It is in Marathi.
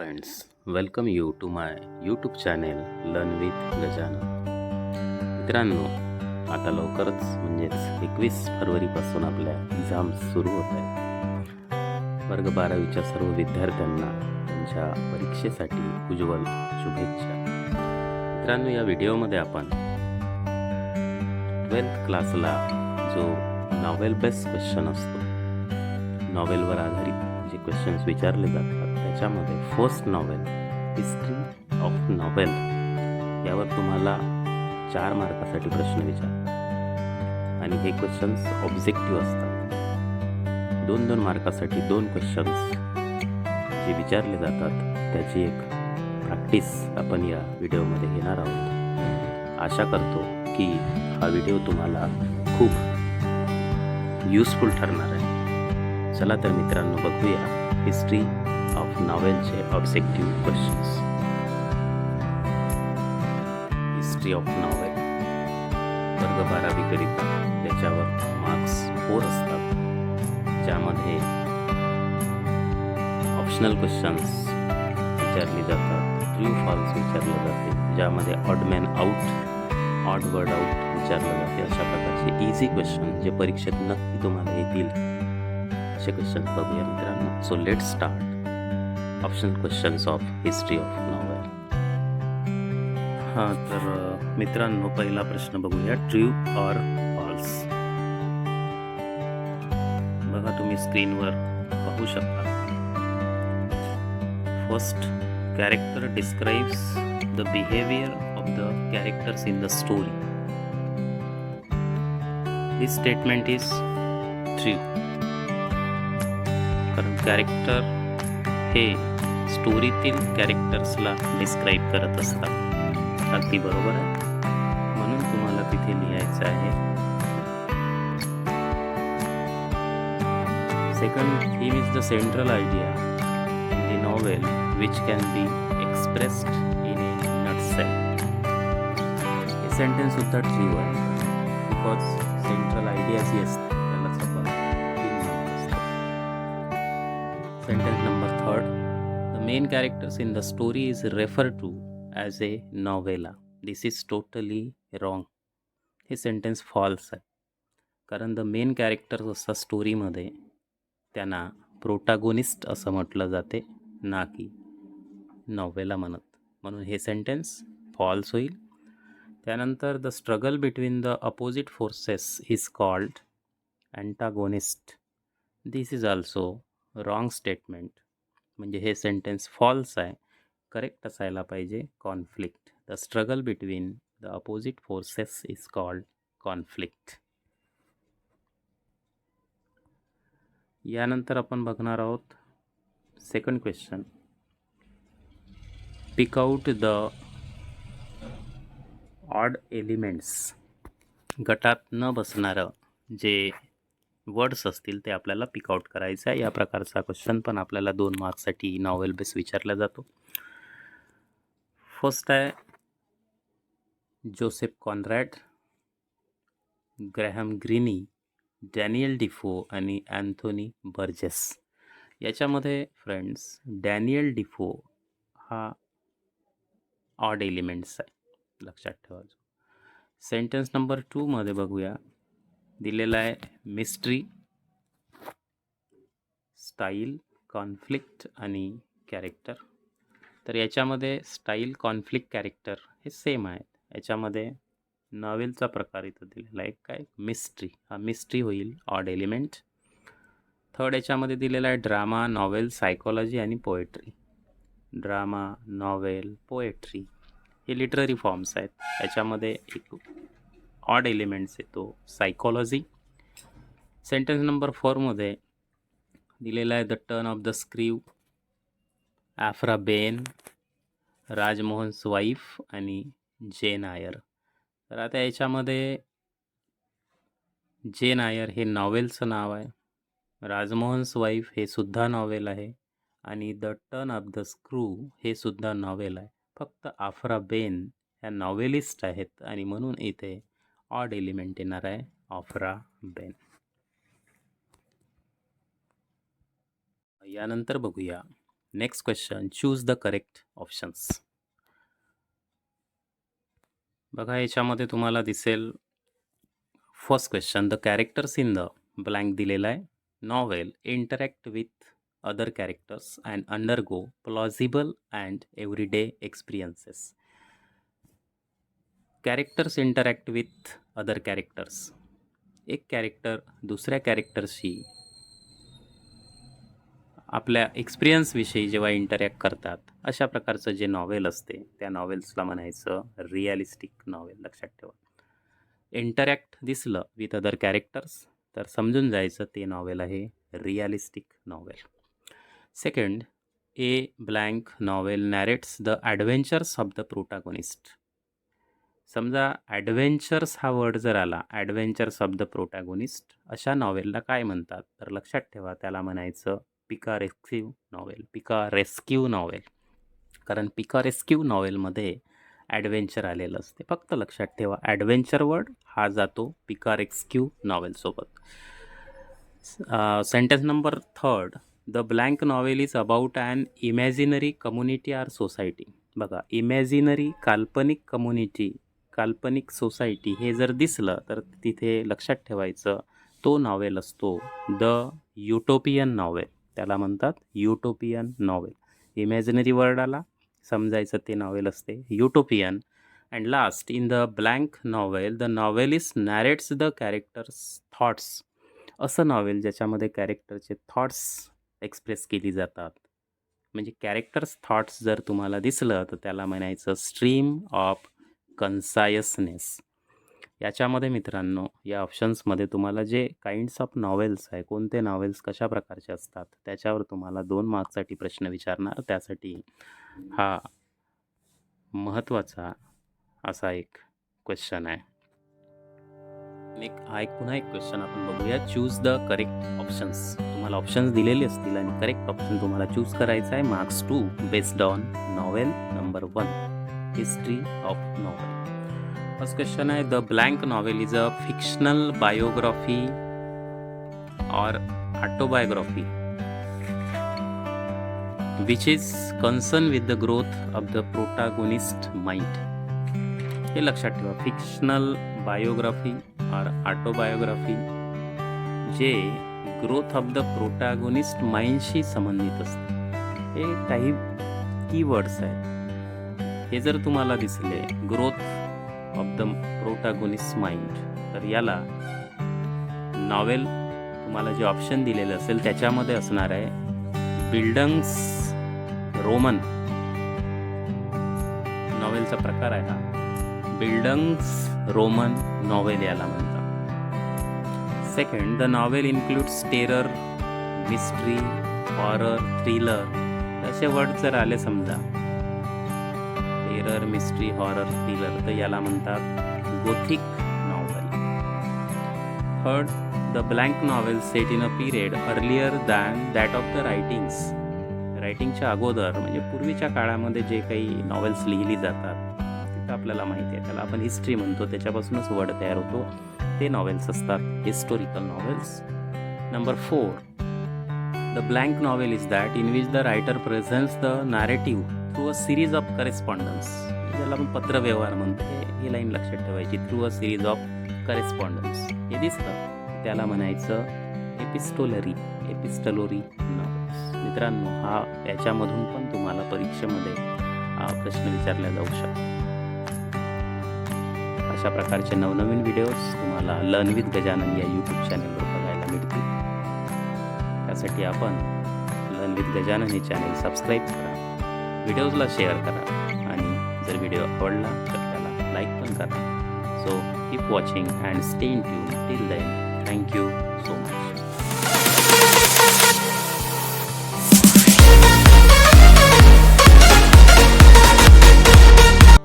Friends welcome you to my YouTube channel learn with Gajanan मित्रांनो आता लवकरच म्हणजेच एकवीस फरवरीपासून आपल्या एक्झाम्स सुरू होत आहेत. वर्ग बारावीच्या सर्व विद्यार्थ्यांना त्यांच्या परीक्षेसाठी उज्ज्वल शुभेच्छा. मित्रांनो या व्हिडिओमध्ये आपण ट्वेल्थ क्लासला जो नॉवेल बेस्ट क्वेश्चन असतो नॉवेलवर आधारित जे क्वेश्चन्स विचारले जातात त्याच्यामध्ये first novel history of novel यावर तुम्हाला चार मार्कासाठी प्रश्न विचारतात आणि हे क्वेश्चन्स ऑब्जेक्टिव्ह असतात. दोन दोन मार्कासाठी दोन क्वेश्चन्स जे विचारले जातात त्याची एक प्रॅक्टिस आपण या व्हिडिओमध्ये घेणार आहोत. आशा करतो की हा व्हिडिओ तुम्हाला खूप युजफुल ठरणार आहे. चला तर मित्रांनो बघूया history of नॉवेलचे objective questions history of novel वर्ग बारावीकरिता त्याच्यावर मार्क्स फोर असतात. ज्यामध्ये ऑप्शनल क्वेश्चन्स विचारली जातात ट्रू फॉल्स विचारलं जाते. ज्यामध्ये odd man out odd word out विचारलं जाते. अशा प्रकारचे इझी क्वेश्चन जे परीक्षेत नक्की तुम्हाला येतील. असे क्वेश्चन बघूया मित्रांनो. So let start optional questions of history of novel हां तर मित्रांनो पहिला प्रश्न बघूया. ट्रू ऑर फॉल्स बघा तुम्ही स्क्रीनवर पाहू शकता. First character describes the behaviour of the characters in the story this statement is true कारण कॅरेक्टर हे स्टोरीतील कॅरेक्टर्सला डिस्क्राईब करत असतात. अगदी बरोबर आहे. म्हणून तुम्हाला तिथे लिहायचं आहे. Second theme is the central idea in the novel which can be expressed in a nutshell हे सेंटेन्स सुद्धा ट्रू आहे. बिकॉज सेंट्रल आयडिया जी असते त्यालाच आपण sentence main characters in the story is referred to as a novella. This is totally wrong. हे सेंटेन्स फॉल्स आहे कारण द मेन कॅरेक्टर्स असतात स्टोरीमध्ये त्यांना प्रोटागोनिस्ट असं म्हटलं जाते ना की नॉवेला म्हणत. म्हणून हे सेंटेन्स फॉल्स होईल. त्यानंतर the struggle between the opposite forces is called antagonist this is also wrong statement म्हणजे हे सेंटेन्स फॉल्स आहे. करेक्ट असायला पाहिजे conflict the struggle between the opposite forces is called conflict यानंतर आपण बघणार आहोत second question pick out the odd elements गटात न बसणारं जे वर्ड्स असतील ते आपल्याला पिकआउट करायचं आहे. या प्रकारचा क्वेश्चन पण आपल्याला दोन मार्क्ससाठी नॉवेल बेस विचारला जातो. फर्स्ट आहे Joseph Conrad Graham Greene Daniel Defoe आणि अँथोनी बर्जेस याच्यामध्ये फ्रेंड्स डॅनियल डिफो हा ऑड एलिमेंट्स आहे. लक्षात ठेवायचं सेंटेन्स नंबर टूमध्ये बघूया. दिलेला आहे मिस्ट्री स्टाईल कॉन्फ्लिक्ट आणि कॅरेक्टर. तर याच्यामध्ये स्टाईल कॉन्फ्लिक्ट कॅरेक्टर हे सेम आहेत. याच्यामध्ये नॉवेलचा प्रकार इथं दिलेला आहे. काय? मिस्ट्री. हा मिस्ट्री होईल ऑड एलिमेंट. थर्ड याच्यामध्ये दिलेला आहे ड्रामा नॉवेल सायकॉलॉजी आणि पोएट्री. ड्रामा नॉवेल पोएट्री हे लिटररी फॉर्म्स आहेत. याच्यामध्ये एक ऑड एलिमेंट्स येतो सायकॉलॉजी. सेंटेन्स नंबर फोरमध्ये दिलेला आहे the turn of the screw Aphra Behn Rajmohan's wife आणि जेन आयर. तर आता याच्यामध्ये जेन आयर हे नॉवेलचं नाव आहे राजमोहन्स वाईफ हे सुद्धा नॉवेल आहे आणि the turn of the screw हे सुद्धा नॉवेल आहे. फक्त आफरा बेन ह्या नॉवेलिस्ट आहेत आणि म्हणून इथे ऑड एलिमेंट येणार आहे ऑफरा बेन. यानंतर बघूया. Next question choose the correct options बघा याच्यामध्ये तुम्हाला दिसेल. First question the characters in the blank दिलेला आहे. Novel interact with other characters and undergo plausible and everyday experiences characters interact with other characters एक कॅरेक्टर दुसऱ्या कॅरेक्टरशी आपल्या एक्सपिरियन्सविषयी जेव्हा इंटरॅक्ट करतात अशा प्रकारचं जे नॉवेल असते त्या नॉवेल्सला म्हणायचं रिअलिस्टिक नॉवेल लक्षात ठेवा. इंटरॅक्ट दिसलं विथ अदर कॅरेक्टर्स तर समजून जायचं ते नॉवेल आहे realistic novel second a blank novel narrates the adventures of the protagonist समजा ॲडव्हेंचर्स हा वर्ड जर आला ॲडव्हेंचर्स ऑफ द प्रोटॅगोनिस्ट अशा नॉवेलला काय म्हणतात? तर लक्षात ठेवा त्याला म्हणायचं picaresque novel picaresque novel कारण पिका रेस्क्यू नॉवेलमध्ये ॲडव्हेंचर आलेलं असते. फक्त लक्षात ठेवा ॲडव्हेंचर वर्ड हा जातो पिका rescue नॉवेलसोबत sentence number third the blank novel is about an imaginary community or society बघा इमॅजिनरी काल्पनिक कम्युनिटी काल्पनिक सोसायटी हे जर दिसलं तर तिथे लक्षात ठेवायचं तो नॉवेल असतो द युटोपियन नॉवेल त्याला म्हणतात युटोपियन नॉवेल इमॅजिनरी वर्ड आला समजायचं ते नॉवेल असते. Utopian and last in the blank novel the novelist narrates the characters thoughts असं नॉवेल ज्याच्यामध्ये कॅरेक्टरचे थॉट्स एक्सप्रेस केली जातात. म्हणजे कॅरेक्टर्स थॉट्स जर तुम्हाला दिसलं तर त्याला म्हणायचं स्ट्रीम ऑफ कन्सायसनेस याच्यामध्ये मित्रांनो या ऑप्शन्समध्ये तुम्हाला जे काइंड्स ऑफ नॉवेल्स आहे कोणते नॉवेल्स कशा प्रकारचे असतात त्याच्यावर तुम्हाला दोन मार्क्ससाठी प्रश्न विचारणार. त्यासाठी हा महत्त्वाचा असा एक क्वेश्चन आहे. एक हा एक पुन्हा एक क्वेश्चन आपण बघूया. चूज द करेक्ट ऑप्शन्स तुम्हाला ऑप्शन्स दिलेले असतील आणि करेक्ट ऑप्शन तुम्हाला चूज करायचं आहे. Marks two based on novel number one history of novel first question आहे the blank novel is a fictional biography और autobiography which is concern with the growth of the protagonist mind हे लक्षात ठेवा. फिक्शनल बायोग्राफी और ऑटोबायोग्राफी जे ग्रोथ ऑफ द प्रोटागोनिस्ट माइंडशी संबंधित असते. हे काही कीवर्ड्स आहेत. हे जर तुम्हाला दिसले growth of the protagonist mind तर याला नॉवेल तुम्हाला जे ऑप्शन दिलेलं असेल त्याच्यामध्ये असणार आहे बिल्डंग्स रोमन नॉवेलचा प्रकार आहे हा. बिल्डंग्स रोमन नॉवेल याला म्हणतात. Second the novel includes terror mystery horror thriller असे वर्ड जर आले समजा टेरर मिस्ट्री हॉरर थ्रिलर तर याला म्हणतात gothic novel. Third the blank novel set in a period earlier than that of the writings. रायटिंगच्या अगोदर म्हणजे पूर्वीच्या काळामध्ये जे काही नॉवेल्स लिहिली जातात तिथं आपल्याला माहिती आहे त्याला आपण हिस्ट्री म्हणतो त्याच्यापासूनच वर्ड तयार होतो. ते नॉवेल्स असतात historical novels. Number four the blank novel is that in which the writer presents the narrative. Through a series of correspondence ज्याला आपण पत्रव्यवहार म्हणतो. हे ही लाईन लक्षात ठेवायची. Through a series of correspondence हे दिसतं. त्याला म्हणायचं एपिस्टोलरी एपिस्टलोरी नॉवेल्स मित्रांनो हा याच्यामधून पण तुम्हाला परीक्षेमध्ये हा प्रश्न विचारला जाऊ शकतो. अशा प्रकारचे नवनवीन व्हिडिओज तुम्हाला लर्न विथ गजानन या यूट्यूब चॅनलवर बघायला मिळतील. त्यासाठी आपण लर्न विथ गजानन हे चॅनल सबस्क्राईब करा. व्हिडिओजला शेअर करा आणि जर व्हिडिओ आवडला तर त्याला लाईक पण करा. So keep watching and stay in tune till then thank you so much